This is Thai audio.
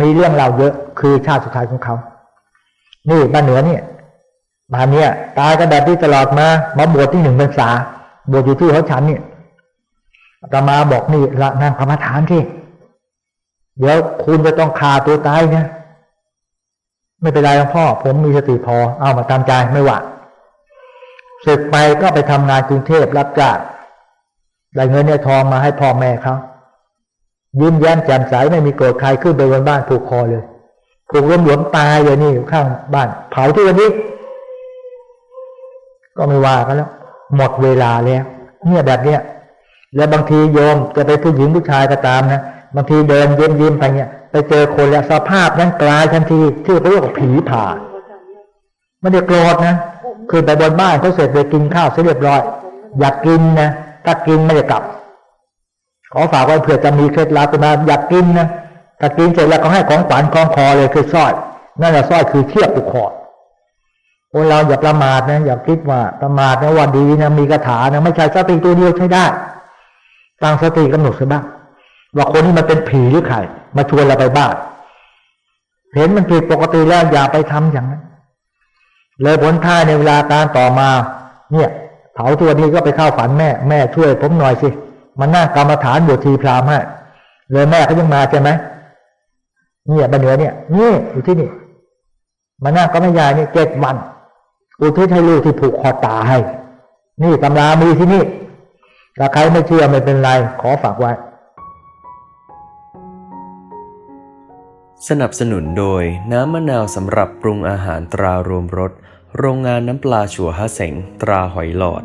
มีเรื่องราวเยอะคือชาติสุดท้ายของเขา นี่บ้านเหนือเนี่ยบ้านเนี่ยตายกันแบบที่ตลอดมามาบวชที่หนึ่งพรรษาบวชอยู่ที่เขาฉันเนี่ยตมาบอกนี่ละนั่งกรรมฐานที่เดี๋ยวคุณจะต้องฆ่าตัวตายนะไม่เป็นไรหลวงพ่อ ผมมีสติพอเอามาตามใจไม่หว่าศึกไปก็ไปทำงานกรุงเทพรับจ้างได้เงินเนี่ยทองมาให้พ่อแม่เขา ยิ้มแย้มแจ่มใสไม่มีโกรธใครขึ้นไปบนบ้านผูกคอเลยผูกล้มหลวมตายเลยนี่ข้างบ้านเผาที่วันนี้ ก็ไม่ว่ากันแล้ว หมดเวลาแล้วเนี่ยแบบเนี้ยแล้วบางทีโยมจะไปผู้หญิงผู้ชายก็ตามนะบางทีเดินเยิ้มยิ้มไปเนี่ย ไปเจอคนแล้วสภาพนั้นกลายทันทีชื่อเรียกว่าผีผ่าไม่ได้โกรธนะคือไปบนบ้านเขาเสร็จไปกินข้าวเสร็จเรียบร้อย อยากกินนะถ้ากินไม่ได้กลับ ขอฝากไว้เผื่อจะมีเคล็ดลับมาอยากกินนะถ้ากินเสร็จแล้วก็ให้ของขวัญคล้องคอเลยคือสร้อยนั่นแหละสร้อยคือเชือกผูกคอโอ้เราอย่าประมาทนะอย่าคิดว่าประมาทนะว่าดีนะมีคาถานะไม่ใช่สติตัวเดียวใช้ได้ตั้งสติกำหนดซะบ้างว่าคนนี้มันเป็นผีหรือใครมาชวนเราไปบ้านเห็นมันผิดปกติแล้วอย่าไปทำอย่างนั้น เลยผลท้าในเวลาการต่อมา เนี่ยเผาตัวนี้ก็ไปเข้าฝันแม่ แม่ช่วยผมหน่อยสิ มันนั่งกรรมฐานบวชทีพราหมณ์ให้เลยแม่ก็ยังมาใช่ไหมเนี่ยบันเหนือเนี่ยนี่อยู่ที่นี่มานั่งก็ไม่ยายนี่เจ็ดวันอุทิศให้ลูกที่ผูกคอตายนี่ตำรามีที่นี่ถ้าใครไม่เชื่อไม่เป็นไร ขอฝากไว้ สนับสนุนโดยน้ำมะนาวสำหรับปรุงอาหารตรารวมรสโรงงานน้ำปลาชัวฮะเสงตราหอยหลอด